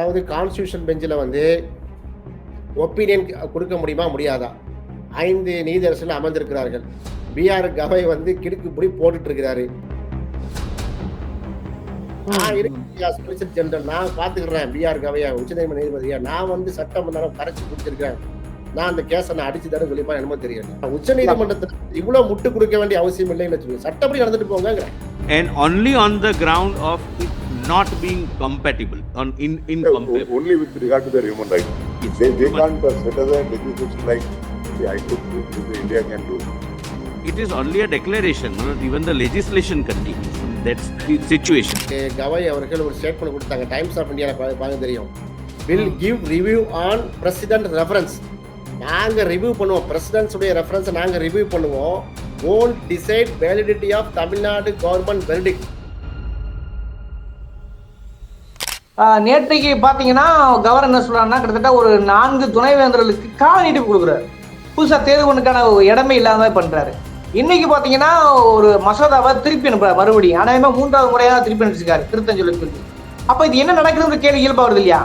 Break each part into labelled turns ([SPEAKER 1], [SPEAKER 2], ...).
[SPEAKER 1] அதாவது கான்ஸ்டியூஷன் பெஞ்சில் வந்து ஒப்பீனியன் கொடுக்க முடியுமா? முடியாதா? ஐந்து நீதியரசர்கள் அமர்ந்திருக்கிறார்கள். பிஆர் கவை வந்து கிடுக்குப்படி போட்டுட்டு இருக்கிறாரு நான் சொலிசிட்டர் ஜெனரல் நான் பாத்துக்கிறேன் பிஆர் கவையா உச்சநீதிமன்ற நீதிபதியா. நான் வந்து சட்டமன்றம் கரைச்சி கொடுத்திருக்கேன் நான் அந்த கேஸை நான் அடிச்சு தரேன் சொல்லிப்பா என்னமோ தெரியல. உச்ச நீதிமன்றத்தில் இவ்வளவு முட்டு கொடுக்க வேண்டிய அவசியம் இல்லைன்னு சொல்லுங்க சட்டப்படி நடந்துட்டு போங்க
[SPEAKER 2] and only on the ground of it not being compatible on in incompatible.
[SPEAKER 3] Only with regard to the human rights.
[SPEAKER 2] Yes.
[SPEAKER 3] They, they can't uh, set aside legislation like the I took the India can do.
[SPEAKER 2] It is only a declaration, no? even the legislation continues. That's the situation.
[SPEAKER 1] கவை அவர்கள் ஒரு statement கொடுத்தாங்க times of இந்தியாவில் பார்க்க தெரியும் will give review on president reference நாங்கள் review பண்ணுவோம் president's உடைய ரெஃபரன்ஸை நாங்கள் ரிவ்யூ பண்ணுவோம் own decide validity of Tamil Nadu government verdict
[SPEAKER 4] நேற்றைக்கு பார்த்தீங்கன்னா கவர்னர் என்ன கிட்டத்தட்ட ஒரு நான்கு துணைவேந்தர்களுக்கு கால நீட்டிப்பு கொடுக்குறாரு. புதுசாக தேர்வு ஒன்றுக்கான இடமே இல்லாமல் பண்ணுறாரு இன்னைக்கு பார்த்தீங்கன்னா ஒரு மசோதாவை திருப்பி அனுப்புறாரு மறுபடியும். அநேகமா மூன்றாவது முறையாக திருப்பி அனுப்பிச்சிருக்காரு திருத்தஞ்சலுக்கு அப்போ இது என்ன நடக்குதுன்ற கேள்வி இயல்பாக வருது இல்லையா?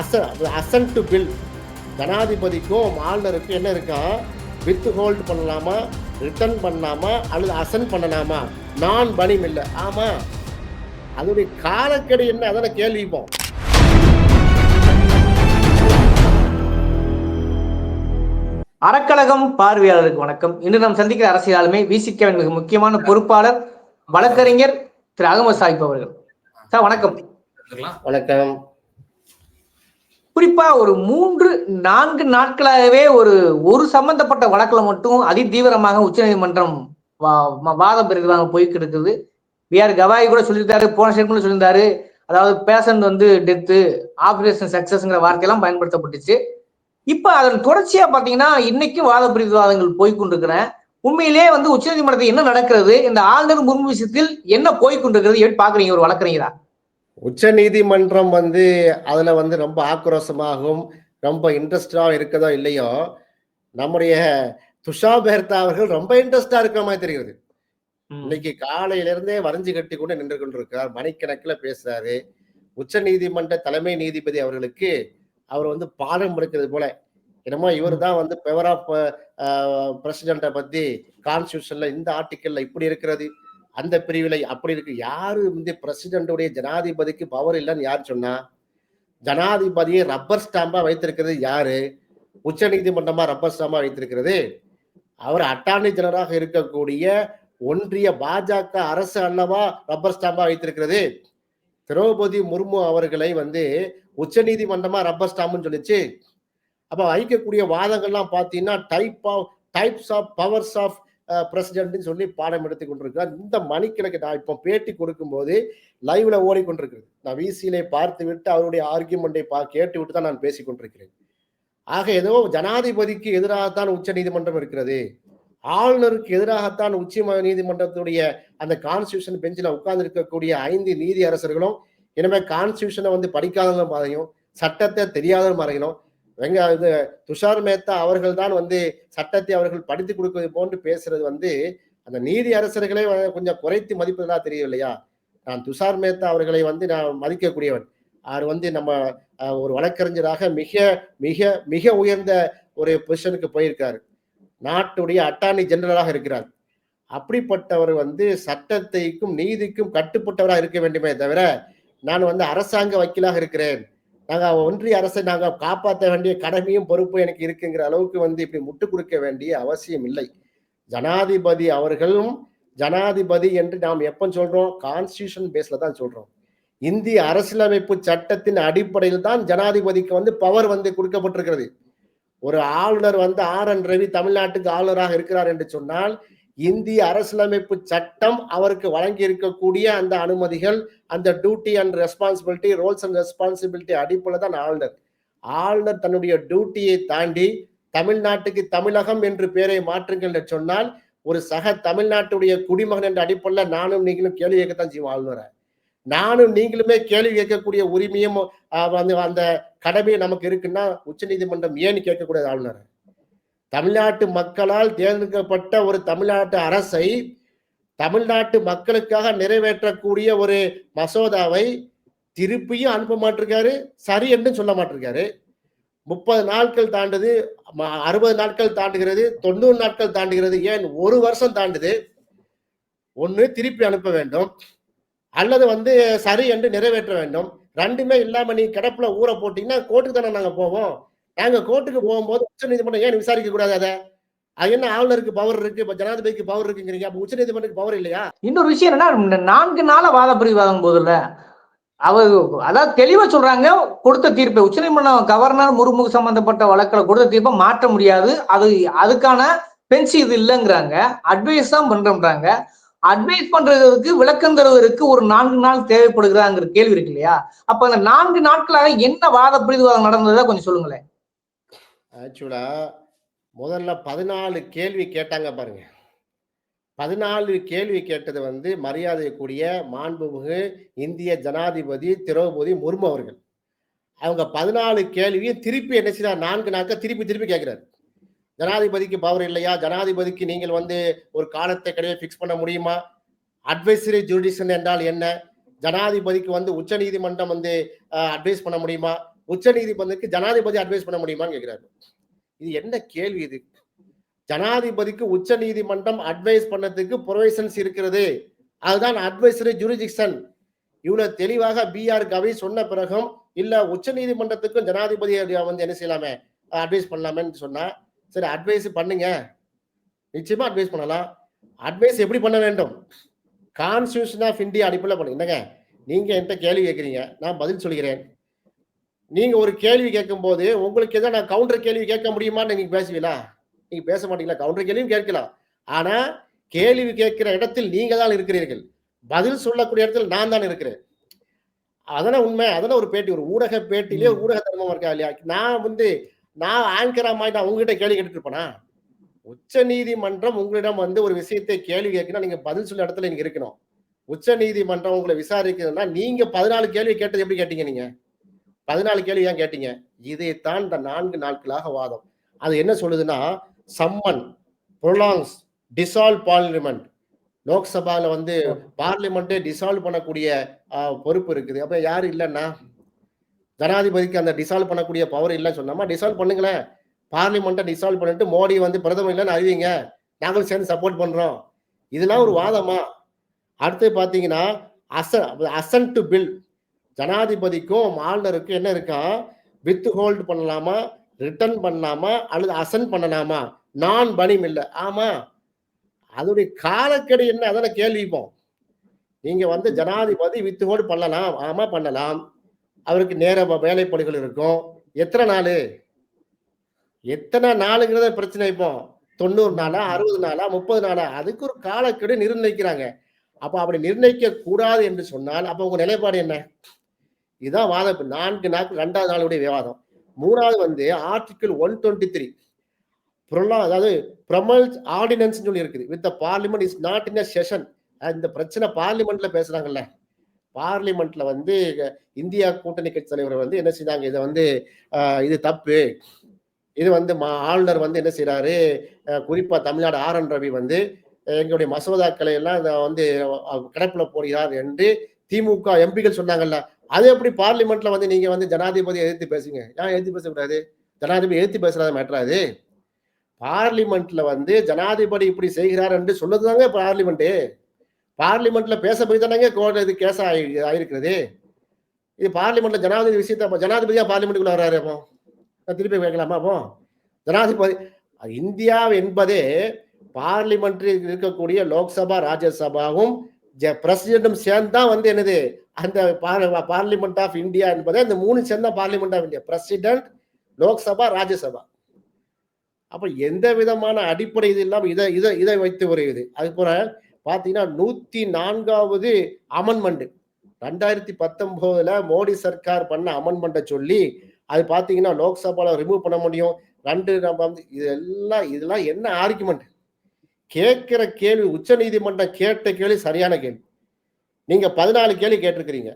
[SPEAKER 1] அசன் அசன் டு பில் ஜனாதிபதிக்கும் ஆளுநருக்கும் என்ன இருக்கா? வித் ஹோல்ட் பண்ணலாமா? ரிட்டர்ன் பண்ணலாமா? அல்லது அசன் பண்ணலாமா? நான் பனிம் இல்லை. ஆமாம் அதோடைய காலக்கெடு என்ன? அதான கேள்விப்போம்
[SPEAKER 4] அறக்கழகம் பார்வையாளருக்கு வணக்கம். இன்று நாம் சந்திக்கிற அரசியல் ஆளுமை விசிகவின் மிக முக்கியமான பொறுப்பாளர் வழக்கறிஞர் திரு அகமது சாஹிப் அவர்கள். சார் வணக்கம்.
[SPEAKER 1] வணக்கம்.
[SPEAKER 4] குறிப்பா ஒரு மூன்று நான்கு நாட்களாகவே ஒரு ஒரு சம்பந்தப்பட்ட வழக்குல மட்டும் அதி தீவிரமாக உச்சநீதிமன்றம் வாதம் பெறுவதாக போய்கிட்டு இருக்குது. பிஆர் கவாய் கூட சொல்லியிருந்தாரு போன கூட சொல்லியிருந்தாரு. அதாவது பேஷண்ட் வந்து டெத்து ஆப்ரேஷன் சக்சஸ்ங்கிற வார்த்தையெல்லாம் பயன்படுத்தப்பட்டுச்சு. இப்போ அதன் தொடர்ச்சியா பாத்தீங்கன்னா இன்னைக்கும் வாத பிரிவாதங்கள் போய்கொண்டிருக்கிறேன் உண்மையிலேயே வந்து உச்சநீதிமன்றத்தில் என்ன நடக்கிறது? இந்த ஆளுநர் முன் விஷயத்தில் என்ன போய்கொண்டிருக்கிறது எப்படி பாக்குறீங்க ஒரு வழக்கறிஞரா?
[SPEAKER 1] உச்ச நீதிமன்றம் வந்து அதுல வந்து ரொம்ப ஆக்ரோஷமாகவும் ரொம்ப இன்ட்ரெஸ்டா இருக்கதோ இல்லையோ நம்முடைய துஷா பெஹர்தா அவர்கள் ரொம்ப இன்ட்ரெஸ்டா இருக்கிற மாதிரி தெரிகிறது. இன்னைக்கு காலையில இருந்தே வரைஞ்சு கட்டி கொண்டு நின்று கொண்டிருக்கிறார் மணிக்கணக்கில் பேசுறாரு. உச்ச நீதிமன்ற தலைமை நீதிபதி அவர்களுக்கு அவர் வந்து பாடம் எடுக்கிறது போல. என்னமோ இவர் தான் வந்து பெவர் ஆஃப் பிரசிடென்ட்டை பத்தி கான்ஸ்டியூஷன்ல இந்த ஆர்டிக்கல்ல இப்படி இருக்கிறது. அந்த பிரிவிலை அப்படி இருக்கு. யாரு வந்து பிரசிடென்ட்டுடைய ஜனாதிபதிக்கு பவர் இல்லைன்னு யார் சொன்னா? ஜனாதிபதியை ரப்பர் ஸ்டாம்பா வைத்திருக்கிறது யாரு? உச்ச நீதிமன்றமா ரப்பர் ஸ்டாம்பா வைத்திருக்கிறது. அவர் அட்டார்னி ஜெனரலாக இருக்கக்கூடிய ஒன்றிய பாஜக அரசு அல்லவா ரப்பர் ஸ்டாம்பா வைத்திருக்கிறது? திரௌபதி முர்மு அவர்களை வந்து உச்ச நீதிமன்றமா ரப்பர் ஸ்டாம்ப்னு சொல்லிச்சு. அப்ப வைக்கக்கூடிய வாதங்கள்லாம் பார்த்தீங்கன்னா type of types of powers of பிரசிடென்ட்னு சொல்லி பாடம் எடுத்து கொண்டிருக்கிறார். இந்த மணிக்கணக்கு நான் இப்போ பேட்டி கொடுக்கும்போது லைவ்ல ஓடிக்கொண்டிருக்கிறது. நான் விசியிலே பார்த்து விட்டு அவருடைய ஆர்கியூமெண்ட்டை பா கேட்டு விட்டு தான் நான் பேசிக் கொண்டிருக்கிறேன் ஆக ஏதோ ஜனாதிபதிக்கு எதிராகத்தான் உச்ச நீதிமன்றம் இருக்கிறது. ஆளுநருக்கு எதிராகத்தான் உச்ச நீதிமன்றத்துடைய அந்த கான்ஸ்டியூஷன் பெஞ்சில் உட்கார்ந்து இருக்கக்கூடிய ஐந்து நீதி அரசர்களும் இனிமே கான்ஸ்டியூஷனை வந்து படிக்காதவங்க மாதிரியும் சட்டத்தை தெரியாதவங்க மாதிரியும் வெங்க இது துஷார் மேத்தா அவர்கள் தான் வந்து சட்டத்தை அவர்கள் படித்து கொடுப்பது போன்று பேசுறது வந்து அந்த நீதி அரசர்களே கொஞ்சம் குறைத்து மதிப்பதா தெரியவில்லையா? நான் துஷார் மேத்தா அவர்களை வந்து நான் மதிக்கக்கூடியவன். அவர் வந்து நம்ம ஒரு வழக்கறிஞராக மிக மிக மிக உயர்ந்த ஒரு பொசிஷனுக்கு போயிருக்காரு. நாட்டுடைய அட்டார்னி ஜெனரலாக இருக்கிறார். அப்படிப்பட்டவர் வந்து சட்டத்தைக்கும் நீதிக்கும் கட்டுப்பட்டவராக இருக்க வேண்டுமே தவிர நான் வந்து அரசாங்க வக்கீலாக இருக்கிறேன். நாங்கள் ஒன்றிய அரசை நாங்கள் காப்பாற்ற வேண்டிய கடமையும் பொறுப்பும் எனக்கு இருக்குங்கிற அளவுக்கு வந்து இப்படி முட்டு கொடுக்க வேண்டிய அவசியம் இல்லை. ஜனாதிபதி அவர்களும் ஜனாதிபதி என்று நாம் எப்போ சொல்றோம்? கான்ஸ்டியூஷன் பேஸ்ல தான் சொல்றோம். இந்திய அரசியலமைப்பு சட்டத்தின் அடிப்படையில் தான் ஜனாதிபதிக்கு வந்து பவர் வந்து கொடுக்கப்பட்டிருக்கிறது. ஒரு ஆளுநர் வந்து ஆர் என் ரவி தமிழ்நாட்டுக்கு ஆளுநராக இருக்கிறார் என்று சொன்னால் இந்திய அரசியலமைப்பு சட்டம் அவருக்கு வழங்கி இருக்கக்கூடிய அந்த அனுமதிகள் அந்த duty and responsibility roles and responsibility அடிப்படையில் தான் ஆளுநர். ஆளுநர் தன்னுடைய டியூட்டியை தாண்டி தமிழ்நாட்டுக்கு தமிழகம் என்று பெயரை மாற்றுங்கள் என்று சொன்னால் ஒரு சக தமிழ்நாட்டுடைய குடிமகன் என்ற அடிப்படையில் நானும் நீங்களும் கேள்வி கேட்கத்தான் செய்வோம் ஆளுநரை. நானும் நீங்களுமே கேள்வி கேட்கக்கூடிய உரிமையும் வந்து அந்த கடமையும் நமக்கு இருக்குன்னா உச்சநீதிமன்றம் ஏன்னு கேட்கக்கூடாது ஆளுநர்? தமிழ்நாட்டு மக்களால் தேர்ந்தெடுக்கப்பட்ட ஒரு தமிழ்நாட்டு அரசை தமிழ்நாட்டு மக்களுக்காக நிறைவேற்றக்கூடிய ஒரு மசோதாவை திருப்பியும் அனுப்ப மாட்டிருக்காரு சரி என்று சொல்ல மாட்டிருக்காரு. முப்பது நாட்கள் தாண்டுது ம- அறுபது நாட்கள் தாண்டுகிறது தொண்ணூறு நாட்கள் தாண்டுகிறது ஏன் ஒரு வருஷம் தாண்டுது? ஒன்று திருப்பி அனுப்ப வேண்டும். அல்லது வந்து சரி என்று நிறைவேற்ற வேண்டும். ரெண்டுமே இல்லாம நீ கிடப்புல ஊற போட்டீங்கன்னா கோர்ட்டுக்கு தானே நாங்க போவோம். நாங்க கோர்ட்டுக்கு போகும்போது உச்ச நீதிமன்றம் ஏன் விசாரிக்க கூடாது அதை? அது என்ன ஆளுநருக்கு பவர் இருக்கு? இப்ப ஜனாதிபதிக்கு பவர் இருக்குங்கிறீங்க. அப்ப உச்ச நீதிமன்றத்துக்கு பவர் இல்லையா?
[SPEAKER 4] இன்னொரு விஷயம் என்னன்னா நான்கு நாள வாத பிரிவாதம் போதுல அவர் அதாவது தெளிவா சொல்றாங்க கொடுத்த தீர்ப்பை உச்சநீதிமன்றம் கவர்னர் முர்முக சம்பந்தப்பட்ட வழக்கில் கொடுத்த தீர்ப்பை மாற்ற முடியாது. அது அதுக்கான பென்சி இது இல்லைங்கிறாங்க. அட்வைஸ் தான் பண்றோம்ன்றாங்க. அட்வைஸ் பண்றதுக்கு விளக்கம் தருவதற்கு ஒரு நான்கு நாள் தேவைப்படுகிறாங்கிற கேள்வி இருக்கு இல்லையா? அப்ப அந்த நான்கு நாட்களாக என்ன வாத பிரிவாதம் நடந்ததா கொஞ்சம் சொல்லுங்களேன்.
[SPEAKER 1] ஆக்சுவலா முதல்ல பதினாலு கேள்வி கேட்டாங்க பாருங்க. பதினாலு கேள்வி கேட்டது வந்து மரியாதைக்குரிய மாண்புமிகு இந்திய ஜனாதிபதி திரௌபதி முர்மு அவர்கள். அவங்க பதினாலு கேள்வியும் திருப்பி என்ன செய்யறார் நான்கு நாட்கள் திருப்பி திருப்பி கேட்கிறாரு. ஜனாதிபதிக்கு பவர் இல்லையா? ஜனாதிபதிக்கு நீங்கள் வந்து ஒரு காலத்தை கிடையாது ஃபிக்ஸ் பண்ண முடியுமா? அட்வைசரி ஜுடிஷன் என்றால் என்ன? ஜனாதிபதிக்கு வந்து உச்ச நீதிமன்றம் வந்து அட்வைஸ் பண்ண முடியுமா? உச்ச நீதிமன்றத்துக்கு ஜனாதிபதி அட்வைஸ் பண்ண முடியுமான்னு கேட்கிறாரு. இது என்ன கேள்வி இது? ஜனாதிபதிக்கு உச்ச நீதிமன்றம் அட்வைஸ் பண்ணதுக்கு ப்ரொவிஷன்ஸ் இருக்கிறது. அதுதான் அட்வைசரி ஜூரிஜிக்ஷன் இவ்வளவு தெளிவாக பி ஆர் கவி சொன்ன பிறகும் இல்ல உச்ச நீதிமன்றத்துக்கும் ஜனாதிபதி வந்து என்ன செய்யலாமே? அட்வைஸ் பண்ணலாமேன்னு சொன்னா சரி அட்வைஸ் பண்ணுங்க. நிச்சயமா அட்வைஸ் பண்ணலாம். அட்வைஸ் எப்படி பண்ண வேண்டும்? கான்ஸ்டியூஷன் ஆஃப் இந்தியா அடிப்படையில் பண்ணுங்க என்னங்க? நீங்க என்கிட்ட கேள்வி கேட்குறீங்க நான் பதில் சொல்கிறேன். நீங்க ஒரு கேள்வி கேட்கும்போது உங்களுக்கு எதாவது நான் கவுண்டர் கேள்வி கேட்க முடியுமான்னு நீங்க பேசுவீங்களா? நீங்க பேச மாட்டீங்களா? கவுண்டர் கேள்வியும் கேட்கலாம். ஆனா கேள்வி கேட்கிற இடத்தில் நீங்க தான் இருக்கிறீர்கள். பதில் சொல்லக்கூடிய இடத்தில் நான் தான் இருக்கிறேன். அதன உண்மை அதன ஒரு பேட்டி ஒரு ஊடக பேட்டிலேயே ஒரு ஊடக தர்மம் இருக்கா இல்லையா? நான் வந்து நான் ஆங்கரா மாதிரி நான் உங்ககிட்ட கேள்வி கேட்டுட்டு இருப்பேனா உச்ச நீதிமன்றம் உங்களிடம் வந்து ஒரு விஷயத்தை கேள்வி கேட்கணும் நீங்க பதில் சொல்ல இடத்துல நீங்க இருக்கணும். உச்ச நீதிமன்றம் உங்களை விசாரிக்கிறதுனா நீங்க பதினாலு கேள்வி கேட்டது எப்படி கேட்டீங்க நீங்க? பதினாலு கேள்வி ஏன் கேட்டீங்க? இதைத்தான் இந்த நான்கு நாட்களாக வாதம். அது என்ன சொல்லுதுன்னா சம்மன் ப்ரொலாங்ஸ் டிசால்வ் பார்லிமெண்ட் லோக்சபால வந்து பார்லிமெண்ட்டே டிசால்வ் பண்ணக்கூடிய பொறுப்பு இருக்குது. அப்ப யாரு இல்லைன்னா ஜனாதிபதிக்கு அந்த டிசால்வ் பண்ணக்கூடிய பவர் இல்லைன்னு சொன்னாமா? டிசால்வ் பண்ணுங்களேன். பார்லிமெண்ட்டை டிசால்வ் பண்ணிட்டு மோடி வந்து பிரதமர் இல்லைன்னு அறிவிங்க. நாங்களும் சேர்ந்து சப்போர்ட் பண்றோம். இதெல்லாம் ஒரு வாதமா? அடுத்து பாத்தீங்கன்னா அச அசன் டு பில் ஜனாதிபதிக்கும் ஆளுநருக்கும் என்ன இருக்கா? வித் ஹோல்டு பண்ணலாமா? ரிட்டர்ன் பண்ணலாமா? அல்லது அசன் பண்ணலாமா? நான் பணிம் இல்லை. ஆமா. அதோடைய காலக்கெடு என்ன? அதான கேள்விப்போம். நீங்க வந்து ஜனாதிபதி வித் ஹோல்டு பண்ணலாம். ஆமா பண்ணலாம். அவருக்கு நேர வ- இருக்கும். எத்தனை நாள்? எத்தனை நாளுங்கிறத பிரச்சனை இப்போ. தொண்ணூறு நாளா அறுபது நாளா முப்பது நாளா? அதுக்கு ஒரு காலக்கெடு நிர்ணயிக்கிறாங்க. அப்போ அப்படி நிர்ணயிக்க கூடாது என்று சொன்னால் அப்போ உங்க நிலைப்பாடு என்ன? இதுதான் வாதம். நான்கு நாட்கள் ரெண்டாவது நாளுடைய விவாதம். மூணாவது வந்து ஆர்டிகிள் ஒன் டுவெண்ட்டி த்ரீ அதாவது ப்ரமல்ஸ் ஆர்டினன்ஸ் சொல்லி இருக்குது. With parliament is not in a session இந்த பிரச்சனை பார்லிமெண்ட்ல பேசுறாங்கல்ல. பார்லிமெண்ட்ல வந்து இந்தியா கூட்டணி கட்சி தலைவர் வந்து என்ன செய்தாங்க? இதை வந்து இது தப்பு. இது வந்து மா- ஆளுநர் வந்து என்ன செய்யறாரு குறிப்பா தமிழ்நாடு ஆர் என் ரவி வந்து எங்களுடைய மசோதாக்களை எல்லாம் இதை வந்து கிடப்பில் போடுகிறார் என்று திமுக எம்பிகள் சொன்னாங்கல்ல. அது எப்படி பார்லிமெண்ட்ல வந்து நீங்க வந்து ஜனாதிபதி எதிர்த்து பேசுங்க ஏன் எதிர்த்து பேசக்கூடாது? ஜனாதிபதி எதிர்த்து பேசுறத மேட்டராது. பார்லிமெண்ட்ல வந்து ஜனாதிபதி இப்படி செய்கிறார் என்று சொல்லதுதாங்க பார்லிமெண்ட்டு. பார்லிமெண்ட்ல பேச போய் தானேங்க கோர்ட் இது கேஸ் ஆகி ஆயிருக்கிறது? இது பார்லிமெண்ட்ல ஜனாதிபதி விஷயத்த அப்ப ஜனாதிபதியா பார்லிமெண்ட்டுக்குள்ள வராரு அப்போ? நான் திருப்பி கேட்கலாமா அப்போ? ஜனாதிபதி இந்தியா என்பதே பார்லிமெண்ட்டில் இருக்கக்கூடிய லோக்சபா ராஜ்யசபாவும் பிரசிடென்டும் சேர்ந்து தான் வந்து என்னது? அந்த பார்லிமெண்ட் ஆஃப் இந்தியா என்பதை அந்த மூணு சேர்ந்தா parliament of India president Lok Sabha Rajya Sabha. அப்ப எந்த விதமான அடிப்படை இது இல்லாமல் இதை இதை இதை வைத்து வருகிறது? அது போல பார்த்தீங்கன்னா நூத்தி நான்காவது அமன்மெண்ட் ரெண்டாயிரத்தி பத்தொன்பதுல மோடி சர்க்கார் பண்ண அமன்மெண்ட்டை சொல்லி அது பார்த்தீங்கன்னா லோக்சபாவில் ரிமூவ் பண்ண முடியும். ரெண்டு நம்ம வந்து இதெல்லாம் இதெல்லாம் என்ன ஆர்குமெண்ட் கேட்கிற கேள்வி உச்ச நீதிமன்றம் கேட்ட கேள்வி சரியான கேள்வி. நீங்க பதினாலு கேள்வி கேட்டிருக்கிறீங்க.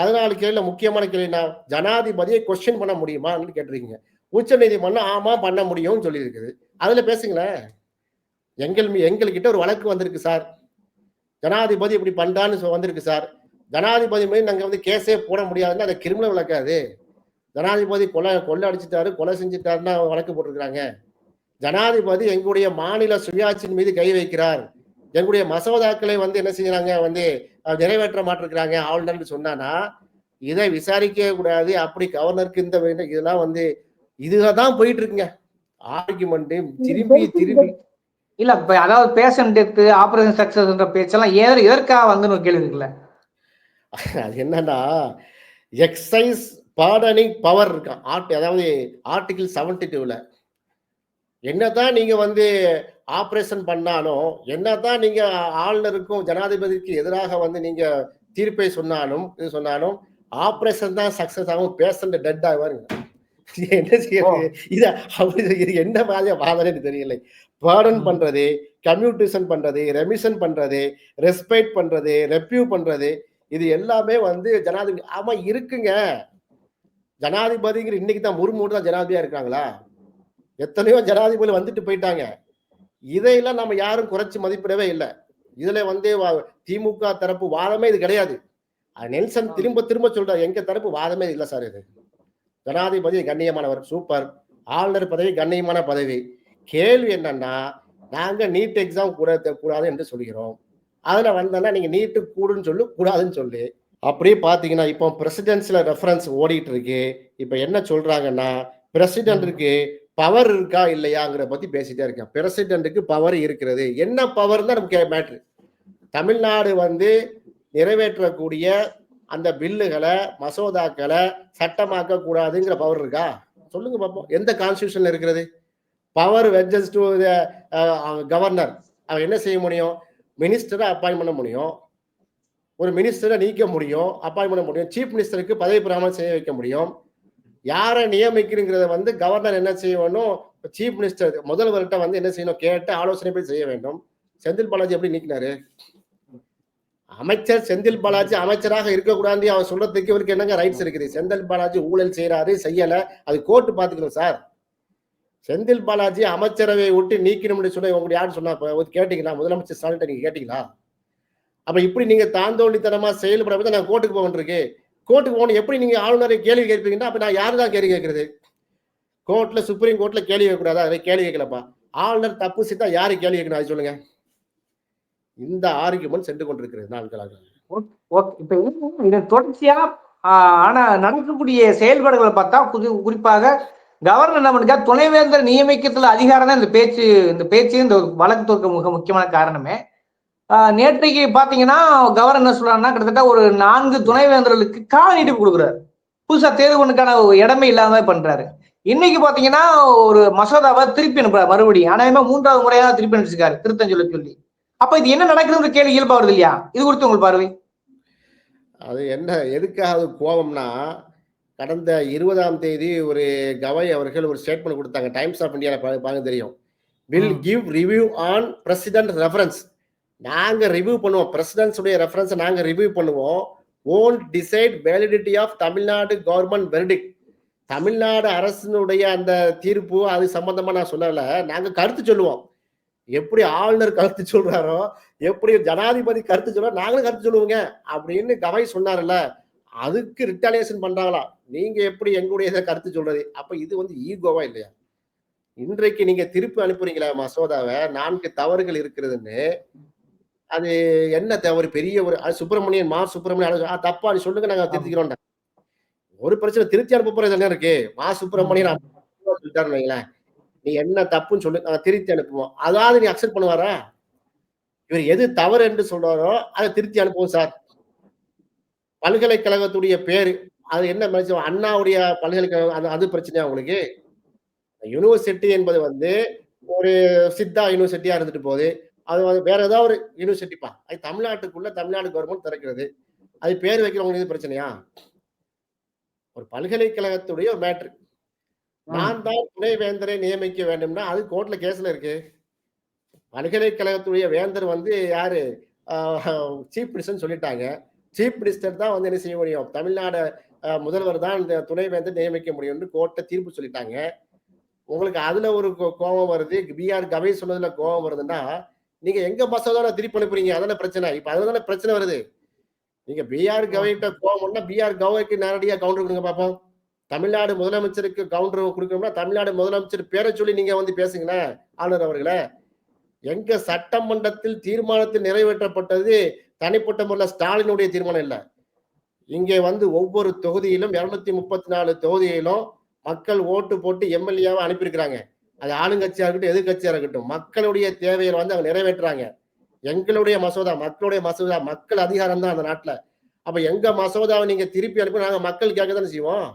[SPEAKER 1] பதினாலு கேள்வியில் முக்கியமான கேள்வினா ஜனாதிபதியை கொஸ்டின் பண்ண முடியுமான்னு கேட்டிருக்கீங்க. உச்ச நீதிமன்றம் ஆமா பண்ண முடியும்னு சொல்லியிருக்குது. அதுல பேசுங்களேன். எங்கள் எங்கள்கிட்ட ஒரு வழக்கு வந்திருக்கு சார். ஜனாதிபதி இப்படி பண்றான்னு வந்திருக்கு சார். ஜனாதிபதி மீது நாங்க வந்து கேஸே போட முடியாதுன்னு அதை கிரிமினல் வழக்காது ஜனாதிபதி கொலை கொள்ளை அடிச்சிட்டாரு கொலை செஞ்சுட்டாருன்னா வழக்கு போட்டிருக்கிறாங்க. ஜனாதிபதி எங்களுடைய மாநில சுயாட்சியின் மீது கை வைக்கிறார். எங்களுடைய மசோதாக்களை வந்து என்ன செய்யறாங்க? வந்து நிறைவேற்ற மாட்டிருக்கிறாங்க. ஆளுநர்னு சொன்னானா இதை விசாரிக்கவே கூடாது. அப்படி கவர்னருக்கு இந்த வேண்டும் இதெல்லாம் வந்து இதுதான் போயிட்டு இருக்குங்க. ஆர்குமெண்ட் திரும்பி திரும்பி.
[SPEAKER 4] இல்ல இப்ப அதாவது பேஷண்ட் டெத் ஆபரேஷன் சக்சஸ்ன்ற பேச்செல்லாம் ஏன் எதற்காக வந்து கேள்வி இருக்குல்ல.
[SPEAKER 1] அது என்னன்னா எக்ஸைஸ் பார்டனிங் பவர் இருக்கான் ஆர்ட் அதாவது ஆர்டிகிள் செவன்டி டூவில் என்னதான் நீங்க வந்து ஆப்ரேஷன் பண்ணாலும் என்னதான் நீங்க ஆளுநருக்கும் ஜனாதிபதிக்கு எதிராக வந்து நீங்க தீர்ப்பை சொன்னாலும் இது சொன்னாலும் ஆப்ரேஷன் தான் சக்சஸ் ஆகும் பேஷண்ட் டெட் ஆவாருங்க. என்ன செய்யறது? இது இது என்ன மாதிரி வாதனைன்னு தெரியல. பேர்டன். பண்றது கம்யூட்டேஷன் பண்றது ரெமிஷன் பண்றது ரெஸ்பெக்ட் பண்றது ரெப்யூ பண்றது இது எல்லாமே வந்து ஜனாதிபதி ஆமா இருக்குங்க. ஜனாதிபதிங்கிற இன்னைக்கு தான் முர்மு தான் ஜனாதிபதியா இருக்காங்களா? எத்தனையோ ஜனாதிபதி வந்துட்டு போயிட்டாங்க. இதையெல்லாம் நம்ம யாரும் குறைச்சு மதிப்பிடவே இல்லை. இதுல வந்து திமுக தரப்பு வாதமே இது கிடையாது. நெல்சன் திரும்ப திரும்ப சொல்றாரு எங்க தரப்பு வாதமே இல்லை சார் இது. ஜனாதிபதி கண்ணியமானவர் சூப்பர். ஆளுநர் பதவி கண்ணியமான பதவி. கேள்வி என்னன்னா நாங்கள் நீட் எக்ஸாம் கூட கூடாது என்று சொல்கிறோம். அதில் வந்தோன்னா நீங்கள் நீட்டு கூடுன்னு சொல்லு கூடாதுன்னு சொல்லி. அப்படியே பார்த்தீங்கன்னா இப்போ பிரசிடென்ட்ஸ்ல ரெஃபரன்ஸ் ஓடிட்டு இருக்கு. இப்போ என்ன சொல்கிறாங்கன்னா பிரசிடென்ட்டுக்கு பவர் இருக்கா இல்லையாங்கிற பற்றி பேசிட்டே இருக்கேன். பிரசிடென்ட்டுக்கு பவர் இருக்கிறது. என்ன பவர் தான் நமக்கு மேட்ரு தமிழ்நாடு வந்து நிறைவேற்றக்கூடிய அந்த பில்லுகளை மசோதாக்களை சட்டமாக்க கூடாதுங்கிற பவர் இருக்கா? சொல்லுங்க பார்ப்போம் எந்த கான்ஸ்டியூஷன்ல இருக்கிறது? பவர் வெஜஸ் டு கவர்னர் அவர் என்ன செய்ய முடியும்? மினிஸ்டரை அப்பாயின் பண்ண முடியும். ஒரு மினிஸ்டரை நீக்க முடியும் அப்பாயின் பண்ண முடியும். சீஃப் மினிஸ்டருக்கு பதவி பிரமாணம் செய்ய வைக்க முடியும். யாரை நியமிக்கிறங்கிறத வந்து கவர்னர் என்ன செய்யணும் சீஃப் மினிஸ்டர் முதல்வர்கிட்ட வந்து என்ன செய்யணும்? கேட்டு ஆலோசனை போய் செய்ய வேண்டும். செந்தில் பாலாஜி எப்படி நீக்கினாரு? அமைச்சர் செந்தில் பாலாஜி அமைச்சராக இருக்கக்கூடாது அவர் சொல்றதுக்கு இவருக்கு என்னங்க ரைட்ஸ் இருக்குது? செந்தில் பாலாஜி ஊழல் செய்யறாரு செய்யல. அது கோர்ட்டு பாத்துக்கணும் சார். செந்தில் பாலாஜி அமைச்சரவை விட்டு நீக்கணும்னு சொல்லி உங்களுக்கு யாரு சொன்னா? கேட்டீங்களா? முதலமைச்சர் ஸ்டாலின் நீங்க கேட்டீங்களா? அப்ப இப்படி நீங்க தாந்தோண்டித்தனமா செயல்பட நான் கோர்ட்டுக்கு போக கோர்ட்டுக்கு போகணும். எப்படி நீங்க ஆளுநரை கேள்வி கேட்பீங்கன்னா அப்ப நான் யாரு தான் கேள்வி கேட்கறது? கோர்ட்ல சுப்ரீம் கோர்ட்ல கேள்வி கேட்கக்கூடாதா? அதை கேள்வி கேட்கலப்பா. ஆளுநர் தப்பு செய்தா யாரு கேள்வி கேட்கணும்? அது சொல்லுங்க. இந்த ஆர்குமெண்ட் சென்று கொண்டிருக்கிறது. நாட்களாக
[SPEAKER 4] இப்ப என்ன, தொடர்ச்சியா ஆனா நடக்கக்கூடிய செயல்பாடுகளை பார்த்தா குறிப்பாக கவர்னர் என்ன பண்ணுங்க? துணைவேந்தர் நியமிக்கத்துல அதிகாரம் தான் இந்த பேச்சு இந்த பேச்சு இந்த வழக்கு தோற்க மிக முக்கியமான காரணமே. நேற்றைக்கு பாத்தீங்கன்னா கவர்னர் என்ன சொல்றாருன்னா கிட்டத்தட்ட ஒரு நான்கு துணைவேந்தர்களுக்கு கால நீட்டிப்பு கொடுக்குறாரு. புதுசா தேர்வு ஒண்ணுக்கான ஒரு இடமே இல்லாம பண்றாரு. இன்னைக்கு பாத்தீங்கன்னா ஒரு மசோதாவை திருப்பி அனுப்புறாரு மறுபடியும். ஆனா மூன்றாவது முறையாக திருப்பி அனுப்பிச்சிருக்காரு திருத்தம் சொல்ல சொல்லி. அப்ப இது என்ன நடக்குதுன்ற கேள்வி இயல்பா வருது இல்லையா? இது குறித்து உங்கள் பார்வை.
[SPEAKER 1] அது என்ன எதுக்காக கோபம்னா கடந்த இருபதாம் தேதி ஒரு கவை அவர்கள் ஒரு ஸ்டேட்மெண்ட் கொடுத்தாங்க. டைம்ஸ் ஆஃப் இந்தியாவில் பார்க்க தெரியும். Will. Give review on president reference நாங்க ரிவ்யூ பண்ணுவோம். பிரசிடென்ட்ஸ் உடைய ரெஃபரன்ஸ் நாங்க ரிவ்யூ பண்ணுவோம். Own decide validity of Tamil Nadu government verdict Tamil Nadu அரசினுடைய அந்த தீர்ப்பு அது சம்பந்தமா நான் சொல்லல. நாங்க கருத்து சொல்லுவோம். எப்படி ஆளுநர் கருத்து சொல்றாரோ எப்படி ஜனாதிபதி கருத்து சொல்றாரோ நாங்களும் கருத்து சொல்லுவோங்க. அப்படின்னு கவை சொன்னார்ல அதுக்கு ரிட்டாலியேஷன் பண்றாங்களா? நீங்க எப்படி எங்களுடைய இதை கருத்து சொல்றது? அப்ப இது வந்து ஈகோவா இல்லையா? இன்றைக்கு நீங்க திருப்பி அனுப்புறீங்களா மசோதாவை? நான்கு தவறுகள் இருக்கிறதுன்னு. அது என்ன தவறு? பெரிய ஒரு சுப்பிரமணியன் மா சுப்பிரமணியன் தப்பா நீ சொல்லுங்க நாங்க திருத்திக்கிறோம் ஒரு பிரச்சனை திருத்தி அனுப்ப போறது என்ன இருக்கு? மா சுப்பிரமணியன் சொல்லிட்டாருன்னு வைங்களேன். நீ என்ன தப்புன்னு சொல்லு நாங்க திருத்தி அனுப்புவோம். அதாவது நீ அக்செப்ட் பண்ணுவாரா? இவர் எது தவறு என்று சொல்றாரோ அதை திருத்தி அனுப்புவோம் சார். பல்கலைக்கழகத்துடைய பேரு. அது என்ன பிரச்சனை அண்ணாவுடைய பல்கலைக்கழகம் அது அது பிரச்சனையா உங்களுக்கு? யூனிவர்சிட்டி என்பது வந்து ஒரு சித்தா யூனிவர்சிட்டியா இருந்துட்டு போகுது. அது வந்து வேற ஏதாவது ஒரு யூனிவர்சிட்டிப்பா அது தமிழ்நாட்டுக்குள்ள தமிழ்நாடு கவர்மெண்ட் திறக்கிறது. அது பேர் வைக்கிறவங்களுக்கு பிரச்சனையா? ஒரு பல்கலைக்கழகத்துடைய ஒரு மேட்ரு நான் தான் துணை வேந்தரை நியமிக்க வேண்டும்னா அது கோர்ட்ல கேஸ்ல இருக்கு. பல்கலைக்கழகத்துடைய வேந்தர் வந்து யாரு? சீஃப் மினிஸ்டர் சொல்லிட்டாங்க. சீஃப் மினிஸ்டர் தான் வந்து என்ன செய்ய முடியும்? தமிழ்நாடு முதல்வர் தான் இந்த துணை வேந்தர் நியமிக்க முடியும்னு கோர்ட்டை தீர்ப்பு சொல்லிட்டாங்க. உங்களுக்கு அதுல ஒரு கோபம் வருது. பிஆர் கவை சொன்னதுல கோபம் வருதுன்னா நீங்க எங்க மசோதாவை திருப்பி அனுப்புறீங்க. அதான பிரச்சனை. இப்ப அதுதானே பிரச்சனை வருது. நீங்க பிஆர் கவைகிட்ட கோவம்னா பிஆர் கவைக்கு நேரடியா கவுண்டர் கொடுங்க பார்ப்போம் தமிழ்நாடு முதலமைச்சருக்கு கவுண்டர் கொடுக்கணும்னா தமிழ்நாடு முதலமைச்சர் பேரை சொல்லி நீங்க வந்து பேசுங்களேன் ஆளுநர் அவர்களே. எங்க சட்டமன்றத்தில் தீர்மானத்தில் நிறைவேற்றப்பட்டது தனிப்பட்ட முறையில் ஸ்டாலினுடைய தீர்மானம் இல்லை. இங்கே வந்து ஒவ்வொரு தொகுதியிலும் இருநூத்தி முப்பத்தி நாலு தொகுதியிலும் மக்கள் ஓட்டு போட்டு எம்எல்ஏவை அனுப்பியிருக்கிறாங்க. அது ஆளுங்கட்சியாக இருக்கட்டும் எதிர்கட்சியாக இருக்கட்டும் மக்களுடைய தேவையை வந்து அவங்க நிறைவேற்றுறாங்க. எங்களுடைய மசோதா மக்களுடைய மசோதா மக்கள் அதிகாரம் தான் அந்த நாட்டில். அப்போ எங்கள் மசோதாவை நீங்கள் திருப்பி அனுப்பி நாங்கள் மக்கள் கேட்க தானே செய்வோம்?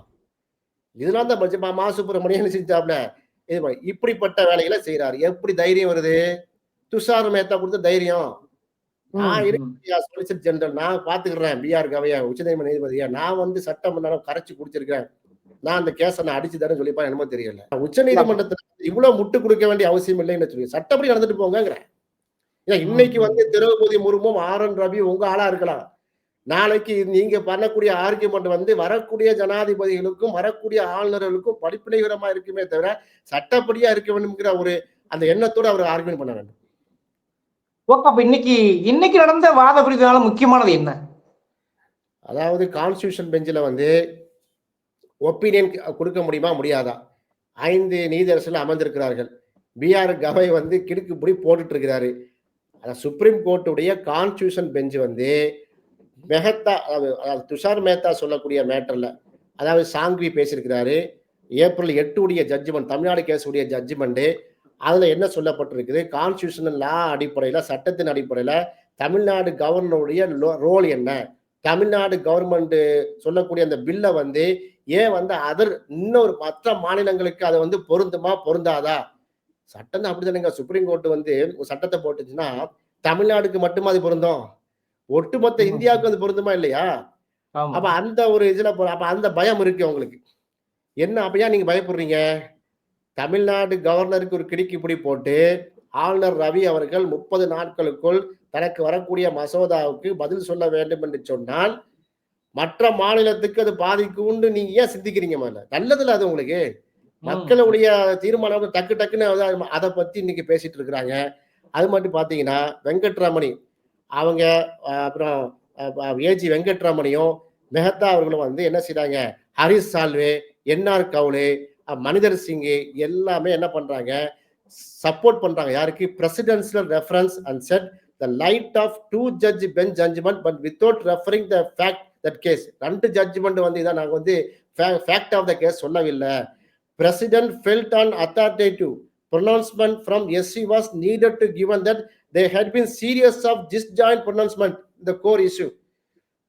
[SPEAKER 1] இதெல்லாம் தான் பட்ஜெட் மா சுப்பிரமணியன் செஞ்சாப்ல. இது இப்படிப்பட்ட வேலைகளை செய்கிறார் எப்படி தைரியம் வருது? துஷார் மேத்தா கொடுத்த தைரியம். நான் இருக்கேன் சொலிசிட்டர் ஜெனரல் நான் பாத்துக்கிறேன் பிஆர் கவையா உச்சநீதிமன்ற நீதிபதியா? நான் வந்து சட்டமன்றம் கரைச்சு குடிச்சிருக்கேன் நான் அந்த கேஸை நான் அடிச்சு தரேன் சொல்லிப்பா என்னமோ தெரியல. உச்ச நீதிமன்றத்துல இவ்வளவு முட்டு கொடுக்க வேண்டிய அவசியம் இல்லைன்னு சொல்லி சட்டப்படி நடந்துட்டு போங்கிறேன் ஏன்னா இன்னைக்கு வந்து திரௌபதி முர்மும் ஆர் என் ரவி உங்க ஆளா இருக்கலாம். நாளைக்கு நீங்க பண்ணக்கூடிய ஆர்குமெண்ட் வந்து வரக்கூடிய ஜனாதிபதிகளுக்கும் வரக்கூடிய ஆளுநர்களுக்கும் படிப்பினைகரமா இருக்குமே தவிர சட்டப்படியா இருக்க வேண்டும்ங்கிற ஒரு அந்த எண்ணத்தோட அவர் ஆர்குமெண்ட் பண்ண வேண்டும்.
[SPEAKER 4] ஓகே அப்ப இன்னைக்கு இன்னைக்கு நடந்த வாத பிரிவுனால முக்கியமானது என்ன?
[SPEAKER 1] அதாவது கான்ஸ்டியூஷன் பெஞ்சில் வந்து ஒப்பீனியன் கொடுக்க முடியுமா முடியாதா? ஐந்து நீதியரசர்கள் அமர்ந்திருக்கிறார்கள். பிஆர் கவை வந்து கிடுக்குப்படி போட்டுட்டு இருக்கிறாரு அதான் சுப்ரீம் கோர்ட்டுடைய கான்ஸ்டியூஷன் பெஞ்ச் வந்து மெஹத்தா அதாவது அதாவது துஷார் மேத்தா சொல்லக்கூடிய மேட்டர்ல அதாவது சாங்வி பேசியிருக்கிறாரு. ஏப்ரல் எட்டு உடைய ஜட்ஜ்மெண்ட் தமிழ்நாடு கேஸ் உடைய ஜட்ஜ்மெண்ட்டு அதுல என்ன சொல்லப்பட்டிருக்குது? கான்ஸ்டியூஷனல் லா அடிப்படையில சட்டத்தின் அடிப்படையில தமிழ்நாடு கவர்னருடைய ரோல் என்ன? தமிழ்நாடு கவர்மெண்ட் சொல்லக்கூடிய அந்த பில்லை வந்து ஏன் வந்து அதர் இன்னொரு மற்ற மாநிலங்களுக்கு அதை வந்து பொருந்துமா பொருந்தாதா? சட்டம் தான் அப்படிதானுங்க. சுப்ரீம் கோர்ட் வந்து சட்டத்தை போட்டுச்சுன்னா தமிழ்நாடுக்கு மட்டுமா அது பொருந்தும்? ஒட்டுமொத்த. இந்தியாவுக்கு அது பொருந்துமா இல்லையா? அப்ப அந்த ஒரு இதுல அப்ப அந்த பயம் இருக்கு உங்களுக்கு. என்ன அப்ப ஏன் நீங்க பயப்படுறீங்க? தமிழ்நாடு கவர்னருக்கு ஒரு கிடுக்கி பிடி போட்டு ஆளுநர் ரவி அவர்கள் முப்பது நாட்களுக்குள் தனக்கு வரக்கூடிய மசோதாவுக்கு பதில் சொல்ல வேண்டும் என்று சொன்னால் மற்ற மாநிலத்துக்கு அது பாதிக்கும்னு நீங்க ஏன் சிந்திக்கிறீங்க முதல்ல? நல்லதுல அது உங்களுக்கு. மக்களுடைய தீர்மானம் டக்கு டக்குன்னு அதை- பத்தி இன்னைக்கு பேசிட்டு இருக்கிறாங்க. அது மட்டும் பாத்தீங்கன்னா வெங்கட்ரமணி அவங்க அப்புறம் ஏஜி வெங்கட்ரமணியும் மெஹத்தா அவர்களும் வந்து என்ன செய்றாங்க? ஹரிஸ் சால்வே என்ஆர் கவுலே மனிதர் சிங்கு எல்லாமே என்ன பண்றாங்க? சப்போர்ட் பண்றாங்க. யாருக்கு? Presidential reference and set the light of two judge bench judgment but without referring the fact that case ரெண்டு ஜட்ஜ்மெண்ட் வந்து இதான். நாங்கள் வந்து ஃபேக்ட் ஆஃப் த கேஸ் சொல்லவில்லை. President felt on authoritative pronouncement from SC was needed to given that they had been series of disjoint pronouncement in the core issue.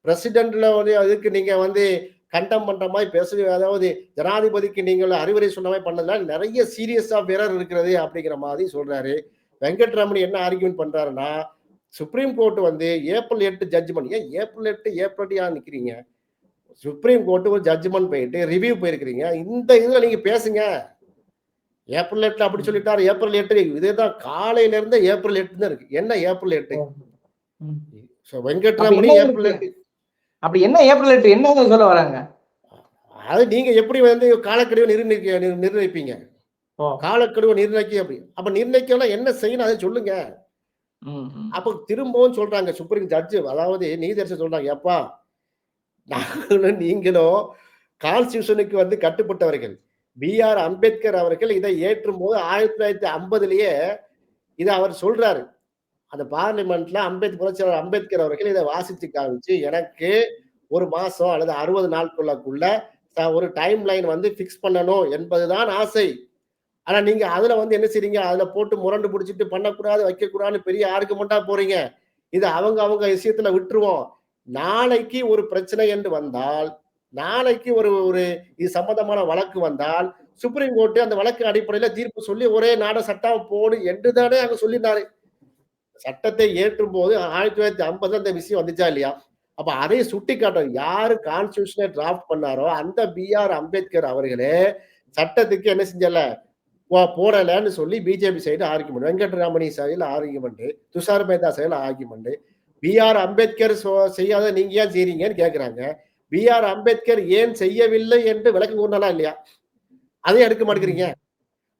[SPEAKER 1] பிரசிடென்ட்ல வந்து அதுக்கு நீங்க வந்து கண்டம் பண்ற மாதிரி பேச அதாவது ஜனாதிபதிக்கு நீங்கள் அறிவுரை சொன்ன மாதிரி பண்ணதுனால நிறைய சீரியஸ் எரர் இருக்கிறது அப்படிங்கிற மாதிரி சொல்றாரு. வெங்கட்ரமணி என்ன ஆர்கியூமெண்ட் பண்றாருன்னா சுப்ரீம் கோர்ட் வந்து ஏப்ரல் எட்டு ஜட்ஜ்மெண்ட் ஏன் ஏப்ரல் எட்டு ஏப்ரல் ஏன் நிக்கிறீங்க? சுப்ரீம் கோர்ட் ஒரு ஜட்ஜ்மெண்ட் போயிட்டு ரிவ்யூ போயிருக்கிறீங்க. இந்த இதுல நீங்க பேசுங்க. ஏப்ரல் எட்டு அப்படி சொல்லிட்டாரு. ஏப்ரல் எட்டு இதுதான் காலையில இருந்து ஏப்ரல் எட்டு தான் இருக்கு. என்ன ஏப்ரல் எட்டு? வெங்கட்ரமணி ஏப்ரல்? எட்டு
[SPEAKER 4] அப்படி என்ன ஏப்ரல் எட்டு என்ன சொல்ல வராங்க?
[SPEAKER 1] அது நீங்க எப்படி வந்து காலக்கெடுவை நிர்ணயிக்க நிர்- நிர்ணயிப்பீங்க. காலக்கெடுவை நிர்ணயிக்க அப்படி. அப்ப நிர்ணயிக்கலாம் என்ன செய்யணும்? அதை சொல்லுங்க. அப்ப திரும்பவும் சொல்றாங்க சுப்ரீம் ஜட்ஜு அதாவது நீதியரசர் சொல்றாங்க எப்பா நாங்களும் நீங்களும் கான்ஸ்டியூஷனுக்கு வந்து கட்டுப்பட்டவர்கள். பி. ஆர். அம்பேத்கர் அவர்கள் இதை ஏற்றும் போது ஆயிரத்தி தொள்ளாயிரத்தி ஐம்பதுலயே இதை அவர் சொல்றாரு. அந்த பார்லிமெண்ட்ல அம்பேத் புரட்சியாளர் அம்பேத்கர் அவர்கள் இதை வாசித்து காமிச்சு எனக்கு ஒரு மாசம் அல்லது அறுபது நாட்களுக்குள்ள ஒரு டைம் லைன் வந்து ஃபிக்ஸ் பண்ணணும் என்பதுதான் ஆசை. ஆனா நீங்க அதுல வந்து என்ன செய்றீங்க? அதுல போட்டு முரண்டு பிடிச்சிட்டு பண்ணக்கூடாது வைக்கக்கூடாதுன்னு பெரிய ஆர்குமெண்டா போறீங்க. இது அவங்க அவங்க விஷயத்துல விட்டுருவோம். நாளைக்கு ஒரு பிரச்சனை என்று வந்தால் நாளைக்கு ஒரு ஒரு இது சம்பந்தமான வழக்கு வந்தால் சுப்ரீம் கோர்ட் அந்த வழக்கு அடிப்படையில தீர்ப்பு சொல்லி ஒரே நாட சட்டம் போடு என்று தானே அங்க சொல்லியிருந்தாரு. சட்டத்தை ஏற்றும் போது ஆயிரத்தி தொள்ளாயிரத்தி ஐம்பது அந்த விஷயம் வந்துச்சா இல்லையா? அப்ப அதை சுட்டி காட்டும் யாரு கான்ஸ்டியூஷனை டிராஃப்ட் பண்ணாரோ அந்த பி ஆர் அம்பேத்கர் அவர்களே சட்டத்துக்கு என்ன செஞ்சல? போடலன்னு போடலைன்னு சொல்லி பிஜேபி சைடு ஆர்குமெண்ட் வெங்கட்ராமணி சைடில் ஆர்குமெண்ட் துஷார் மேத்தா சைடில் ஆர்குமெண்ட் பி ஆர் அம்பேத்கர் செய்யாத நீங்க ஏன் செய்றீங்கன்னு கேட்குறாங்க பி ஆர் அம்பேத்கர் ஏன் செய்யவில்லை என்று விளக்கம் கூறினாலா இல்லையா? அதையும் எடுக்க மாட்டேங்கிறீங்க.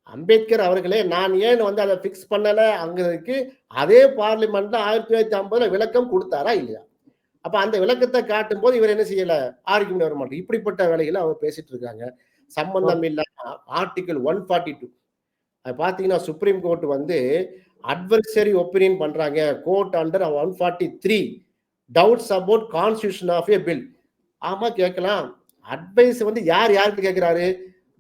[SPEAKER 1] அம்பேத்கர் அவர்களே நான் ஏன் வந்து அதை பிக்ஸ் பண்ணல அங்கிறதுக்கு அதே பார்லிமெண்ட்ல ஆயிரத்தி தொள்ளாயிரத்தி ஐம்பதுல விளக்கம் கொடுத்தாரா இல்லையா? அப்ப அந்த விளக்கத்தை காட்டும் போது இவர் என்ன செய்யல? ஆர்குமெண்ட் வர மாட்டோம் இப்படிப்பட்ட வேலைகளை அவர் பேசிட்டு இருக்காங்க. சம்பந்தம் இல்லாம ஆர்டிகல் ஒன் ஃபார்ட்டி டூ அது பாத்தீங்கன்னா சுப்ரீம் கோர்ட் வந்து அட்வர்சரி ஒப்பீனியன் பண்றாங்க. Court under one forty three doubts about constitution of a bill ஆமா கேட்கலாம் அட்வைஸ் வந்து யார் யாருக்கு கேட்கிறாரு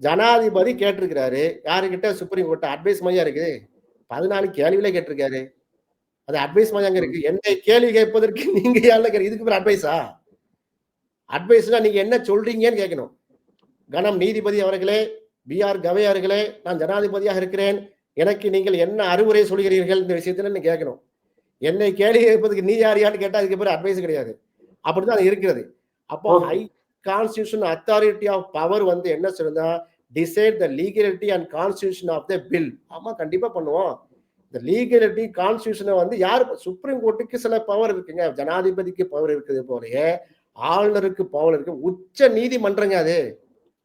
[SPEAKER 1] ஜனாதிபதி கேட்டிருக்கிறாரு. யாருக்கிட்ட சுப்ரீம் கோர்ட் அட்வைஸ் மையா இருக்குது? பதினாலு கேள்வியில கேட்டிருக்காரு. அது அட்வைஸ் மையம் அங்க இருக்கு? என்னை கேள்வி கேட்பதற்கு நீங்க யாருல இதுக்கு பேர் அட்வைஸா அட்வைஸ்னா நீங்க என்ன சொல்றீங்கன்னு கேட்கணும். கணம் நீதிபதி அவர்களே பி ஆர் கவே அவர்களே நான் ஜனாதிபதியாக இருக்கிறேன். எனக்கு நீங்கள் என்ன அறிவுரை சொல்கிறீர்கள்? இந்த விஷயத்துல கேட்கணும். என்னை கேள்வி கேட்பதற்கு நீ யார் யாருன்னு கேட்டா அதுக்கு பேர் அட்வைஸ் கிடையாது. அப்படிதான் அது இருக்கிறது. அப்போ. High constitution authority of power வந்து என்ன சொல்லுதா? Decide the legality and constitution of the bill ஆமா கண்டிப்பா பண்ணுவோம். இந்த லீகலிட்டி கான்ஸ்டியூஷனை வந்து யார் சுப்ரீம் கோர்ட்டுக்கு சில பவர் இருக்குங்க. ஜனாதிபதிக்கு பவர் இருக்குது போலயே ஆளுநருக்கு பவர் இருக்கு. உச்ச நீதிமன்றங்க அது.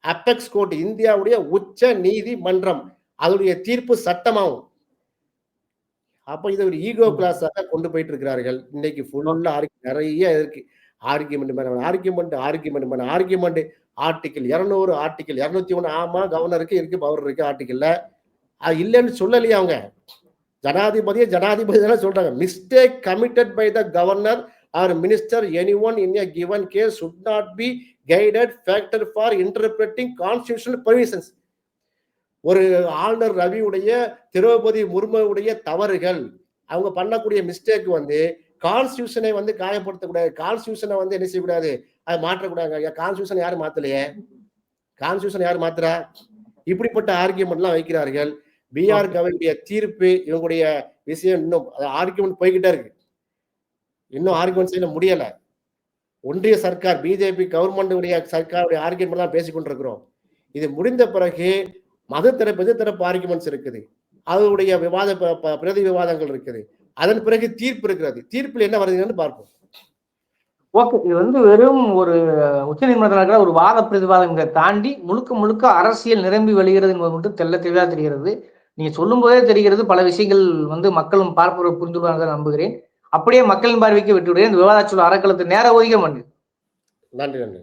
[SPEAKER 1] அபெக்ஸ் கோர்ட் இந்தியாவுடைய உச்ச நீதிமன்றம். அதனுடைய தீர்ப்பு சட்டமாகும். அப்ப இது ஒரு ஈகோ கிளாஸாக கொண்டு போயிட்டு இருக்கிறார்கள். இன்னைக்கு ஃபுல்லா நிறைய இருக்கு. ஆர்கியூமெண்ட் மேல ஆர்கியூமெண்ட் ஆர்கியூமெண்ட் மேல ஆர்கியூமெண்ட் ஆர்டிகல் இருநூறு ஆர்டிகல் இரநூத்தி ஒன்று ஆமா கவர்னருக்கு இருக்கு பவர் இருக்கு ஆர்டிகல்ல அது இல்லைன்னு சொல்லலையே அவங்க. ஜனாதிபதியை ஜனாதிபதி தானே சொல்றாங்க. Mistake committed by the governor or minister any one in a given case should not be guided factor for interpreting constitutional provisions ஒரு ஆளுநர் ரவியுடைய திரௌபதி முர்முடைய தவறுகள் அவங்க பண்ணக்கூடிய மிஸ்டேக் வந்து கான்ஸ்டியூஷனை வந்து காயப்படுத்தக்கூடாது. கான்ஸ்டியூஷனை வந்து என்ன செய்யக்கூடாது? அதை மாற்றக்கூடாது. கான்ஸ்டியூஷன் யாரும் மாத்தலையே? கான்ஸ்டியூஷன் யாரும் மாத்துறா? இப்படிப்பட்ட ஆர்கியூமெண்ட்லாம் வைக்கிறார்கள். பிஆர் கவனுடைய தீர்ப்பு இவங்களுடைய விஷயம் இன்னும் ஆர்கியூமெண்ட் போய்கிட்டே இருக்கு. இன்னும் ஆர்கியூமெண்ட் செய்ய முடியல. ஒன்றிய சர்க்கார் பிஜேபி கவர்மெண்டுடைய சர்க்காருடைய ஆர்கியூமெண்ட் தான் பேசிக்கொண்டிருக்கிறோம் இது முடிந்த பிறகு மது தரப்பு எதிர் தரப்பு இருக்குது. அதனுடைய விவாத ப- பிரதி விவாதங்கள் இருக்குது. அதன் பிறகு தீர்ப்பு இருக்கிறது. தீர்ப்பில் என்ன வருதுன்னு பார்ப்போம்.
[SPEAKER 4] ஓகே இது வந்து வெறும் ஒரு உச்சநீதிமன்றத்தில் ஒரு வாத பிரதிவாதம் தாண்டி முழுக்க முழுக்க அரசியல் நிரம்பி வழிகிறது என்பது மட்டும் தெல்ல தெளிவாக தெரிகிறது. நீங்க சொல்லும் போதே தெரிகிறது பல விஷயங்கள் வந்து மக்களும் பார்ப்பவர் புரிந்து நம்புகிறேன். அப்படியே மக்களின் பார்வைக்கு விட்டுவிடுறேன் இந்த விவாதச்சொல் அறக்களத்து நேர ஒதுக்க மாட்டேன்
[SPEAKER 1] நன்றி நன்றி.